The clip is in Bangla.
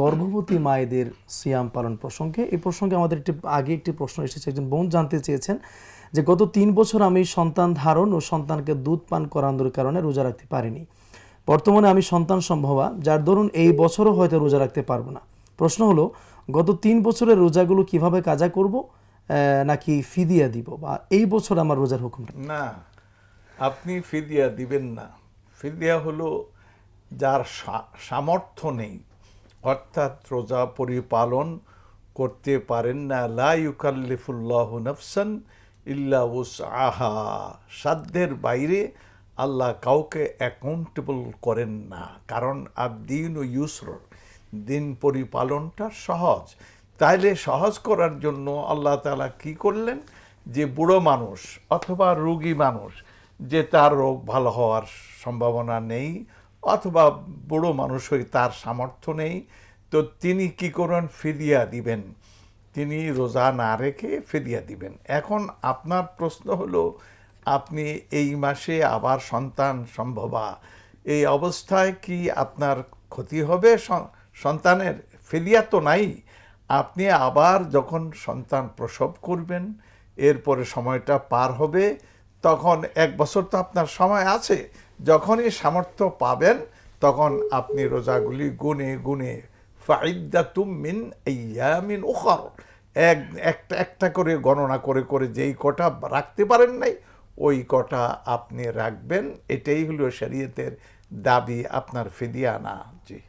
গর্ভবতী মায়েদের সিয়াম পালন প্রসঙ্গে। এই প্রসঙ্গে আমাদের একটি, আগে একটি প্রশ্ন এসেছে, একজন বোন জানতে চেয়েছেন যে গত তিন বছর আমি সন্তান ধারণ ও সন্তানকে দুধ পান করানোর কারণে রোজা রাখতে পারিনি। বর্তমানে আমি সন্তান সম্ভবা, যার দরুন এই বছরও হয়তো রোজা রাখতে পারব না। প্রশ্ন হলো, গত তিন বছরের রোজাগুলো কীভাবে কাজা করব নাকি ফিদিয়া দিব, বা এই বছর আমার রোজার হুকুমটা না, আপনি ফিদিয়া দিবেন না। ফিদিয়া হলো যার সামর্থ্য নেই অর্থাৎ রোজা পরিপালন করতে পারেন না। লা ইউকাল্লিফুল্লাহ নফসান ইল্লা আহা সাধ্যের বাইরে আল্লাহ কাউকে অ্যাকাউন্টেবল করেন না। কারণ আদিন ও ইউসর, দিন পরিপালনটা সহজ। তাইলে সহজ করার জন্য আল্লাহ তালা কি করলেন? যে বুড়ো মানুষ অথবা রোগী মানুষ, যে তার রোগ ভালো হওয়ার সম্ভাবনা নেই অথবা বুড়ো মানুষ হয়ে তার সামর্থ্য নেই, তো তিনি কি করেন ফিদিয়া দিবেন। তিনি রোজা না রেখে ফিদিয়া দিবেন। এখন আপনার প্রশ্ন হলো, আপনি এই মাসে আবার সন্তান সম্ভবা? এই অবস্থায় কি আপনার ক্ষতি হবে সন্তানের? ফিদিয়া তো নাই। আপনি আবার যখন সন্তান প্রসব করবেন, এরপরে সময়টা পার হবে, তখন এক বছর তো আপনার সময় আছে। যখনই সামর্থ্য পাবেন, তখন আপনি রোজাগুলি গুনে গুনে ফাইদাতুম মিন ইয়ামিন উখর, এক, একটা একটা করে গণনা করে করে যেই কটা রাখতে পারেন নাই, ওই কটা আপনি রাখবেন। এটাই হলো শরীয়তের দাবি, আপনার ফিদিয়া না জি।